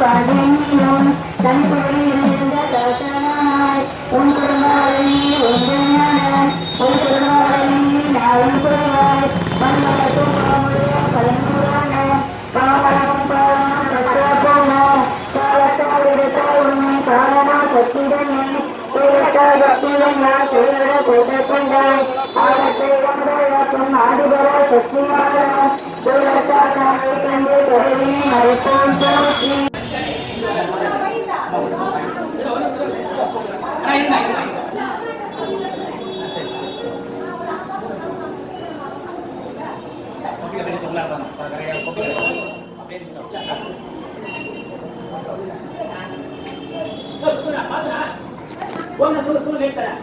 பாதையிலும் தன் தொழில் இருந்த உன் குடும்பங்களை ஒன்றினான் உன் குடும்பங்களை நாளும் குறைவாய். மண்மலக்கும் கலந்துரான பாவலம் பாவம் சத்தியபோமோ காலத்தால் இடத்தால் உண்மை காரணமா சத்திடமே துயரத்தால் சத்தியம் செய்வத போட்டுக் கொண்டாய் ஆகத்தை கொண்டாயும் சத்தியமாக துயரத்தால்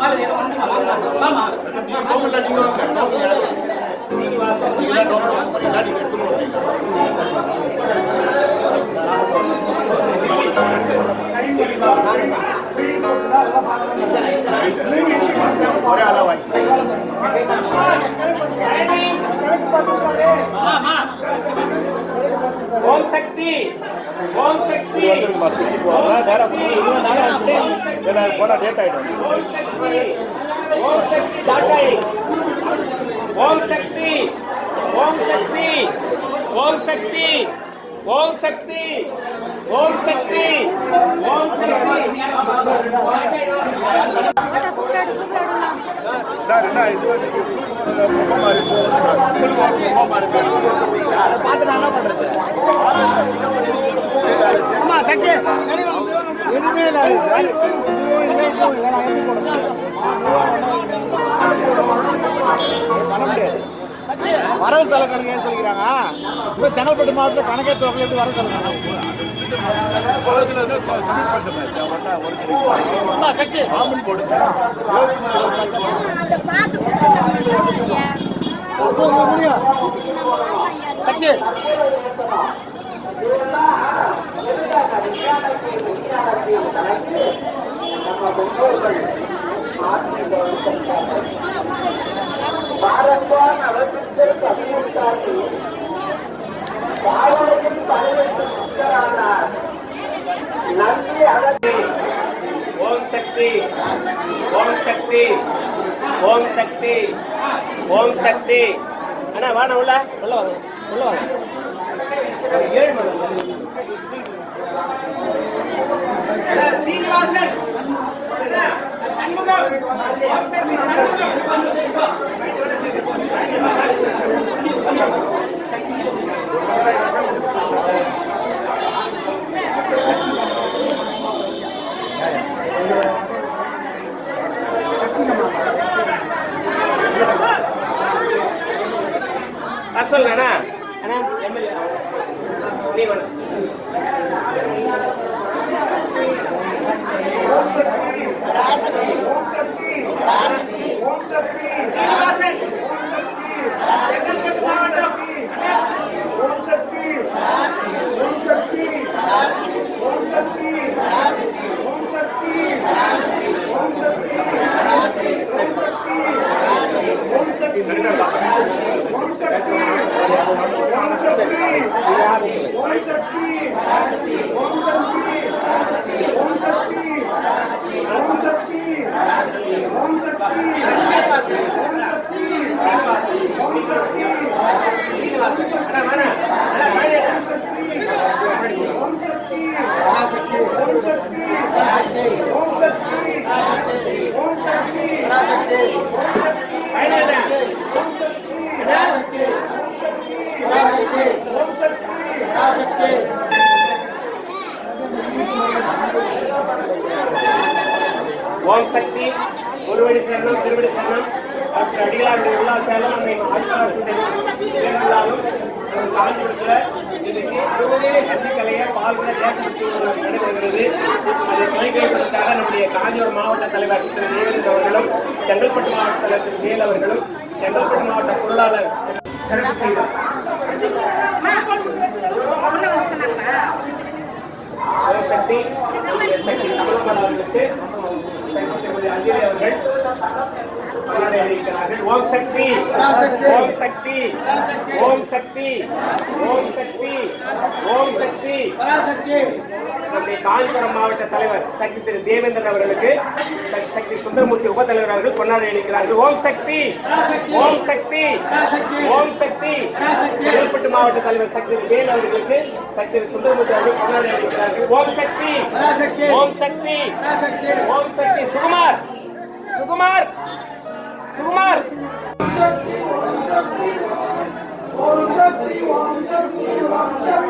நாளை கண்டு கருவினை மறைத்தான் போற்றி ஓம் சக்தி ஓம் சக்தி போனா லேட் ஆயிடும் ஓம் சக்தி ஓம் சக்தி தாட்சாயி ஓம் சக்தி ஓம் சக்தி ஓம் சக்தி ஓம் சக்தி ஓம் சக்தி ஓம் சார் என்ன இது பார்த்து நான் என்ன பண்றது அம்மா சக்தி எதுவுமே இல்லை சார் பண்ண முடியாது வரவு செலவு கணக்கு ஏன் சொல்லிக்கிறாங்க. இப்போ செங்கல்பட்டு மாவட்டத்தில் கணக்கே தொகை எப்படி வரவு செலவு கணக்கு? அம்மா சக்தி ஆமணி போட்டு முடியும் சக்தி ஓம் சக்தி ஓம் சக்தி ஓம் சக்தி ஓம் சக்தி. அண்ணா வாடா உள்ள உள்ள வாங்க உள்ள வாங்க. ஏழு மணி. அசல் அண்ணா அண்ணா எம்எல்ஏ நீ வேணும் அண்ணா ஓம் சக்தி ஒருவடி சரணம் திருவடி சரணம். டாக்டர் அடிகளாருடைய விழா சேலம் அன்னை ஆட்சியாளர்களுடைய காஞ்சிபுரத்தில் இன்னைக்கு கல்விக்கலையை பால்குட தேசபக்தி நடைபெறுகிறது அதை நம்முடைய காஞ்சிபுரம் மாவட்ட தலைவர் திரு தேவேந்திர அவர்களும் செங்கல்பட்டு மாவட்ட தலைவர் திரு மேல் அவர்களும் செங்கல்பட்டு மாவட்ட பொருளாளர் சிறப்பு செய்தார் சக்தி சக்தி தமிழம்மன் திருமதி அஞ்சலி அவர்கள் மரியாதை ஓம் சக்தி ஓம் சக்தி ஓம் சக்தி ஓம் சக்தி ஓம் சக்தி. நம்முடைய காஞ்சிபுரம் மாவட்ட தலைவர் சக்தி திரு தேவேந்திரன் அவர்களுக்கு சக்தி சுந்தரமூர்த்தி உப தலைவர் அவர்கள் கொண்டாடி அளிக்கிறார்கள் ஓம் சக்தி ஓம் சக்தி ஓம் சக்தி செங்கல்பட்டு மாவட்ட தலைவர் சக்தி வேல் அவர்களுக்கு சக்தி சுந்தரமூர்த்தி அவர்கள் கொண்டாட அளிக்கிறார்கள் ஓம் சக்தி ஓம் சக்தி ஓம் சக்தி சுகுமார் சுகுமார் சுகுமார் ஓம் சக்தி ஓம் சக்தி ஓம் சக்தி ஓம் சக்தி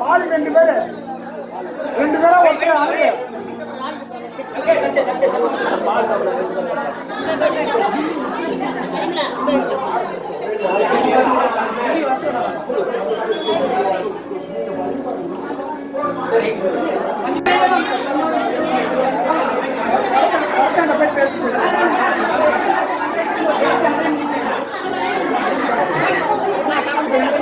பால் ரெண்டு பேரு ரெண்டு பேரா ஒருத்தர் ஆறு Thank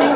you.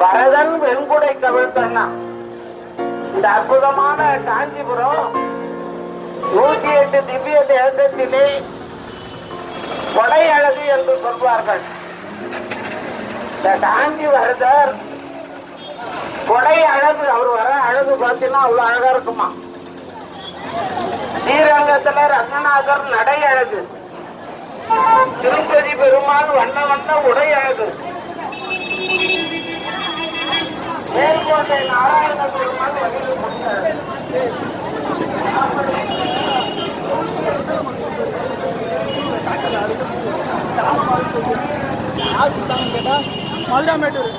பரதன் வெண்குடை கவிழ்த்தன்னா இந்த அற்புதமான காஞ்சிபுரம் நூத்தி எட்டு திவ்ய தேசத்திலே கொடை அழகு என்று சொல்வார்கள். இந்த காஞ்சி வரதர் கொடை அழகு அவர் வர அழகு பார்த்தீங்கன்னா அவ்வளவு அழகா இருக்குமா? ஸ்ரீரங்கத்துல ரங்கநாதர் நடை அழகு. திருப்பதி பெருமாள் வண்ண வண்ண உடை அழகு. மேல்கோட்டை நாராயணபுரம் மதுராமேட்டூர்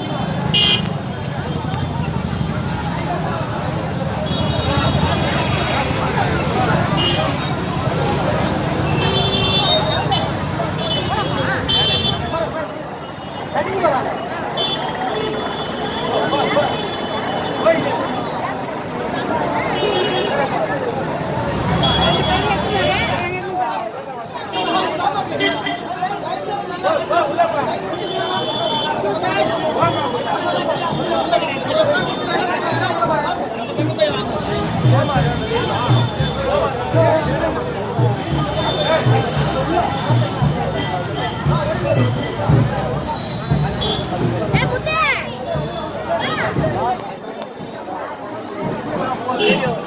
ஓம்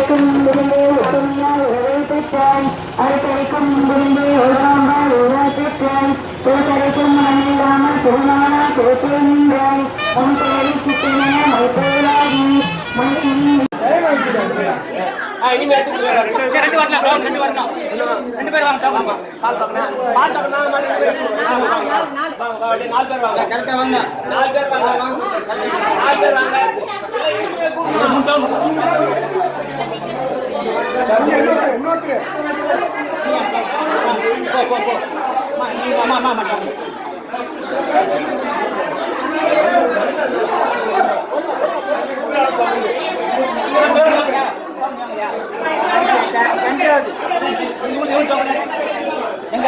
அரைக்கும் இருந்தே ஒருமையால் உறவை பெற்றாய் அரைக்கரைக்கும் இருந்தே உருவாம்பால் உருவா பெற்றாய் திருக்கரைக்கும் மண்ணில்லாமல் திருநாளா திருப்பி நின்றாய் உன் பெயரை சித்தனையா ரெண்டு வரலாம். ரெண்டு வரலாம். ரெண்டு பேர் வாங்க ஆமா. பால் பார்க்கணும். பால் பார்க்கணும். ரெண்டு பேர். ஆமா, வாங்க. வாங்க, வாங்க. நாலு பேர் வாங்க. நாலு பேர் வாங்க. நாலு பேர் வாங்க. இல்லை, இனிமே கூப்பிடணும். எங்க